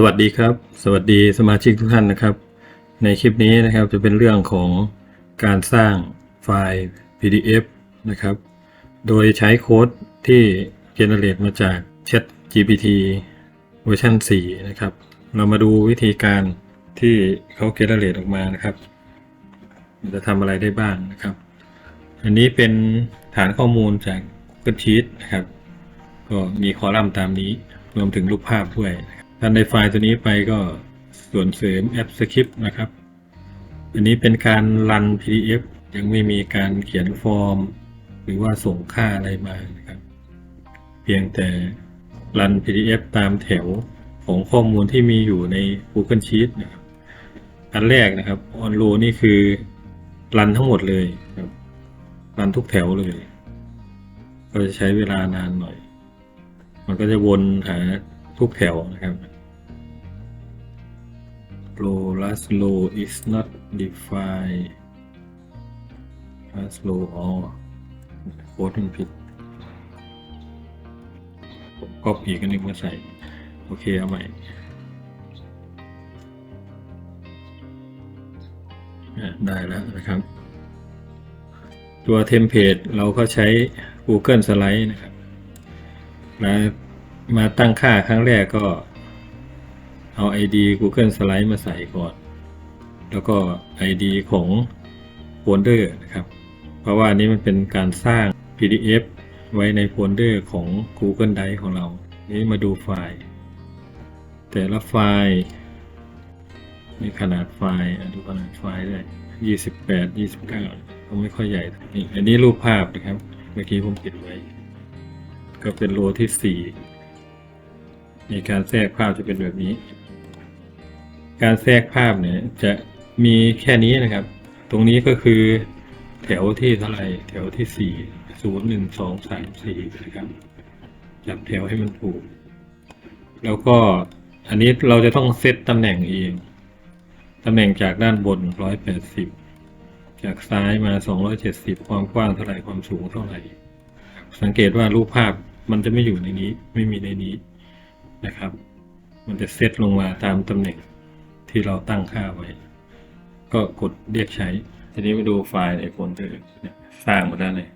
สวัสดีครับ สวัสดีสมาชิกทุกท่านนะครับ ในคลิปนี้นะครับจะเป็นเรื่องของการสร้างไฟล์ PDF นะครับ โดยใช้โค้ดที่ generate มาจาก Chat GPT เวอร์ชัน4นะครับ เรามาดูวิธีการที่เขา generate ออกมานะครับมันจะทำอะไรได้บ้างนะครับ อันนี้เป็นฐานข้อมูลจาก Google Sheet นะครับ ก็มีคอลัมน์ตามนี้รวมถึงรูปภาพด้วย ท่านในไฟล์ตัวนี้ไปก็ส่วนเสริมแอปสคริปต์นะครับ อันนี้เป็นการรัน PDF ยังไม่มีการเขียนฟอร์ม หรือว่าส่งค่าอะไรมานะครับ เพียงแต่รัน PDF ตามแถวของข้อมูลที่มีอยู่ใน Google Sheet นะครับ อันแรกนะครับ on row นี่คือรันทั้งหมดเลยครับรันทุกแถวเลย ก็จะใช้เวลานานหน่อย มันก็จะวนหา ทุกแถวนะครับ row last row is not defined last row all โค้ดมันผิด ผมก็อีกอันนึงมาใส่ โอเค เอาใหม่อะได้แล้วนะครับ ตัวเทมเพลตเราก็ใช้ Google Slide นะครับมา มาตั้งค่าครั้งแรกก็เอา ID Google Slide มาใส่ก่อน แล้วก็ ID ของโฟลเดอร์นะครับ เพราะว่านี้มันเป็นการสร้าง PDF ไว้ในโฟลเดอร์ของ Google Drive ของเรา นี้มาดูไฟล์ แต่ละไฟล์ มีขนาดไฟล์ดูขนาดไฟล์ได้ 28 29ก็ไม่ค่อยใหญ่นี่อันนี้รูปภาพนะครับ เมื่อกี้ผมปิดไว้ ก็เป็นโลที่สี่ มีการแทรกภาพจะเป็นแบบนี้ การแทรกภาพเนี่ยจะมีแค่นี้นะครับ ตรงนี้ก็คือแถวที่เท่าไหร่แถวที่สี่ศูนย์หนึ่งสองสามสี่นะครับจับแถวให้มันถูก แล้วก็อันนี้เราจะต้องเซตตำแหน่งเองตำแหน่งจากด้านบนร้อยแปดสิบจากซ้ายมาสองร้อยเจ็ดสิบความกว้างเท่าไหร่ความสูงเท่าไหร่ สังเกตว่ารูปภาพมันจะไม่อยู่ในนี้ ไม่มีในนี้ นะครับ มันจะเซตลงมาตามตำแหน่งที่เราตั้งค่าไว้ ก็กดเรียกใช้ ทีนี้มาดูไฟล์ในโฟลเดอร์เนี่ยสร้างมาได้เลย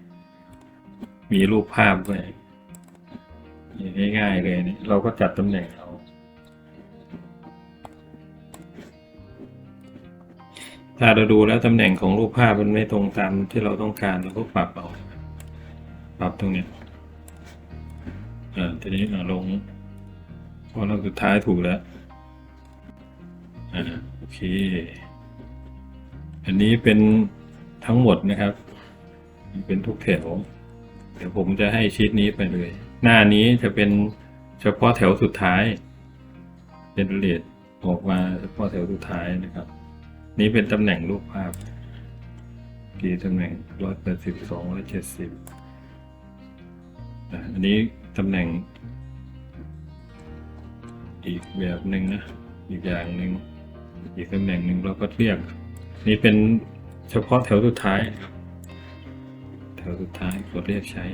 มีรูปภาพด้วยง่ายๆเลยนี่เราก็จัดตำแหน่งเรา ถ้าเราดูแล้วตำแหน่งของรูปภาพมันไม่ตรงตามที่เราต้องการเราก็ปรับเอา ปรับตรงนี้อ่าทีนี้อ่าลง พอเราสุดท้ายถูกแล้ว อ่า โอเค อันนี้เป็นทั้งหมดนะครับ เป็นทุกแถว เดี๋ยวผมจะให้ชีตนี้ไปเลย หน้านี้จะเป็นเฉพาะแถวสุดท้าย เป็นเรทออกมาเฉพาะแถวสุดท้ายนะครับ นี้เป็นตำแหน่งรูปภาพกี่ตำแหน่งร้อยแปดสิบสองร้อยเจ็ดสิบอะอันนี้ตำแหน่ง อีกแบบหนึ่งนะ อีกอย่างหนึ่งอีกตำแหน่งหนึ่งเราก็เรียก นี่เป็นเฉพาะแถวสุดท้ายแถวสุดท้ายกดเรียกใช้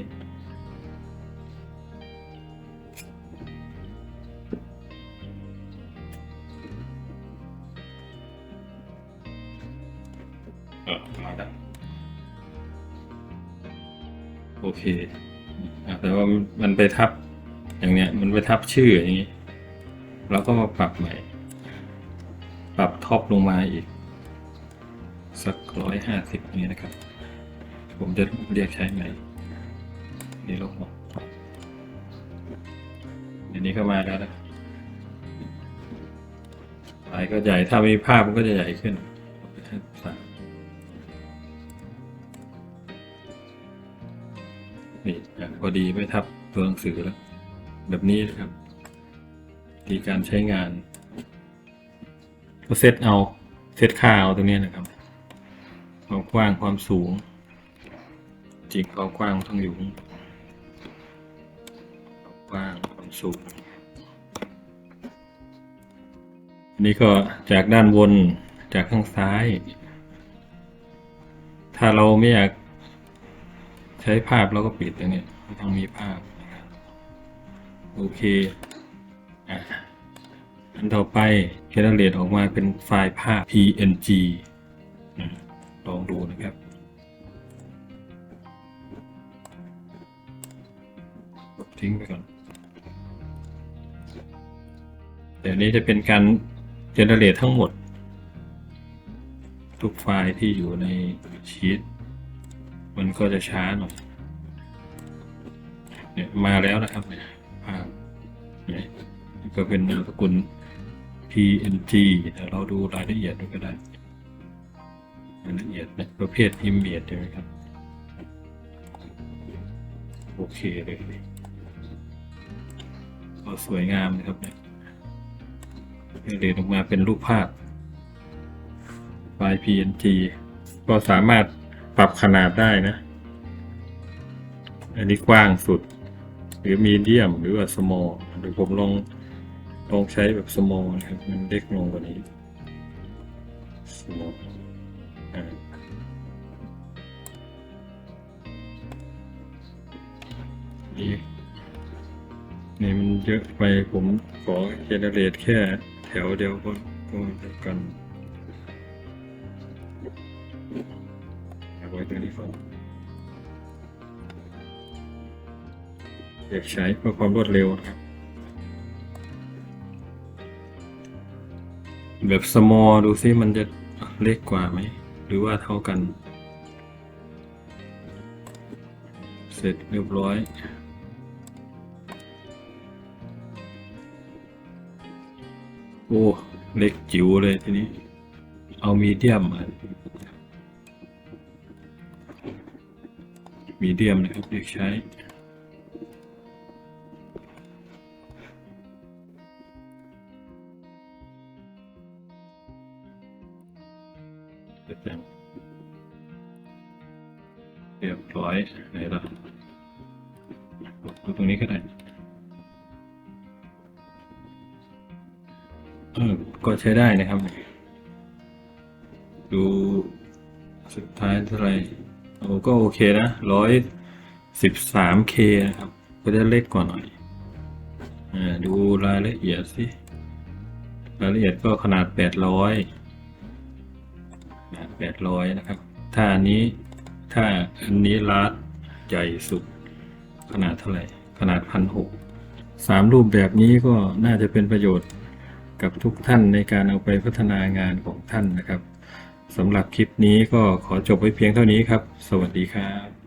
ออมาแล้วโอเคแต่ว่ามันไปทับอย่างเนี้ย มันไปทับชื่ออย่างนี้ เราก็มาปรับใหม่ ปรับท็อปลงมาอีก สักร้อยห้าสิบนี้นะครับ ผมจะเรียกใช้ใหม่นี่ลบออกอันนี้ก็มาแล้วนะลายก็ใหญ่ถ้ามีภาพมันก็จะใหญ่ขึ้นนี่พอดีไม่ทับตัวหนังสือแล้ว แบบนี้นะครับ ทีการใช้งานก็เซตเอาเซตค่าเอาตรงนี้นะครับความกว้างความสูง จริงความกว้างต้องอยู่ข้างบนความกว้างความสูงอันนี้ก็จากด้านบนจากข้างซ้าย ถ้าเราไม่อยากใช้ภาพแล้วก็ปิดตรงนี้ไม่ต้องมีภาพ โอเค อันต่อไป generate ออกมาเป็นไฟล์ภาพ png ลองดูนะครับทิ้งไปก่อนเดี๋ยวนี้จะเป็นการ generate ทั้งหมด ทุกไฟล์ที่อยู่ในชีตมันก็จะช้าหน่อยเนี่ยมาแล้วนะครับเนี่ยภาพเนี่ยก็เป็นนามสกุล PNG เดี๋ยวเราดูรายละเอียดดูก็ได้ รายละเอียดเนี่ยประเภท image ใช่ไหมครับ โอเคเลยก็สวยงามนะครับเนี่ยเรียนออกมาเป็นรูปภาพไฟล์ PNG ก็สามารถปรับขนาดได้นะ อันนี้กว้างสุด หรือมีเดียมหรือว่า small เดี๋ยวผมลอง ลองใช้แบบ small นะครับ มันเล็กลงกว่านี้ small นี่นี่มันเยอะไปผมขอเจเนเรตแค่แถวเดียวก็ก็เดียวกันเอาไว้ตรงนี้ก่อนอยากใช้เพื่อความรวดเร็วนะครับ แบบ small ดูซิมันจะเล็กกว่าไหม หรือว่าเท่ากัน เสร็จเรียบร้อย โอ้ เล็กจิ๋วเลยทีนี้ เอามีเดียมมามีเดียมนะครับเด็กใช้ ไหนล่ะดูตรงนี้ก็ได้เออก็ใช้ได้นะครับ ดูสุดท้ายเท่าไหร่โอ้ก็โอเคนะร้อยสิบสามเคนะครับ ก็จะเล็กกว่าหน่อยอ่าดูรายละเอียดสิรายละเอียดก็ขนาดแปดร้อยแปดร้อยนะครับ ถ้าอันนี้ถ้าอันนี้ลาร์ด ใหญ่สุด ขนาดเท่าไหร่ ขนาดพันหกสามรูปแบบนี้ก็น่าจะเป็นประโยชน์กับทุกท่านในการเอาไปพัฒนางานของท่านนะครับสำหรับคลิปนี้ก็ขอจบไว้เพียงเท่านี้ครับ สวัสดีครับ